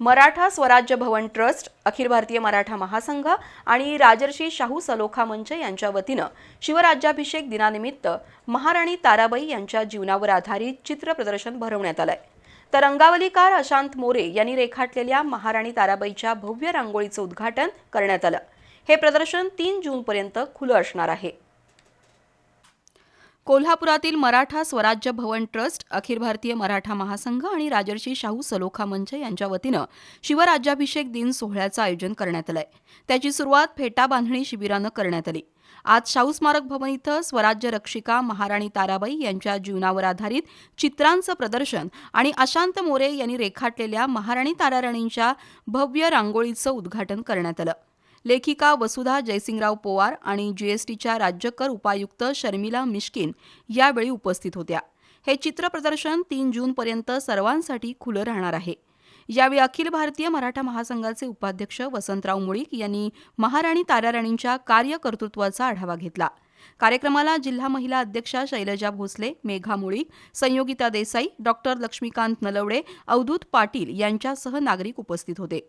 मराठा स्वराज्य भवन ट्रस्ट अखिल भारतीय मराठा महासंघ आणि राजर्षी शाहू सलोखा मंच यांच्या वतीनं शिवराज्याभिषेक दिनानिमित्त महाराणी ताराबाई यांच्या जीवनावर आधारित चित्र प्रदर्शन भरवण्यात आलंय. तर रंगावलीकार अशांत मोरे यांनी रेखाटलेल्या महाराणी ताराबाईच्या भव्य रांगोळीचं उद्घाटन करण्यात आलं. हे प्रदर्शन तीन जूनपर्यंत खुलं असणार आहे. कोल्हापुरातील मराठा स्वराज्य भवन ट्रस्ट अखिल भारतीय मराठा महासंघ आणि राजर्षी शाहू सलोखा मंच यांच्या वतीनं शिवराज्याभिषेक दिन सोहळ्याचं आयोजन करण्यात आलंय. त्याची सुरुवात फेटा बांधणी शिबिरानं करण्यात आली. आज शाहू स्मारक भवन इथं स्वराज्य रक्षिका महाराणी ताराबाई यांच्या जीवनावर आधारित चित्रांचं प्रदर्शन आणि अशांत मोरे यांनी रेखाटलेल्या महाराणी ताराराणींच्या भव्य रांगोळीचं उद्घाटन करण्यात आलं. लेखिका वसुधा जयसिंगराव पोवार आणि जीएसटीच्या राज्यकर उपायुक्त शर्मिला मिश्किन यावेळी उपस्थित होत्या. हे चित्र प्रदर्शन तीन जूनपर्यंत सर्वांसाठी खुलं राहणार आहे. यावेळी अखिल भारतीय मराठा महासंघाचे उपाध्यक्ष वसंतराव मुळीक यांनी महाराणी ताराराणींच्या कार्यकर्तृत्वाचा आढावा घेतला. कार्यक्रमाला जिल्हा महिला अध्यक्षा शैलजा भोसले मेघा मुळीक संयोगिता देसाई डॉक्टर लक्ष्मीकांत नलवडे अवधूत पाटील यांच्यासह नागरिक उपस्थित होते.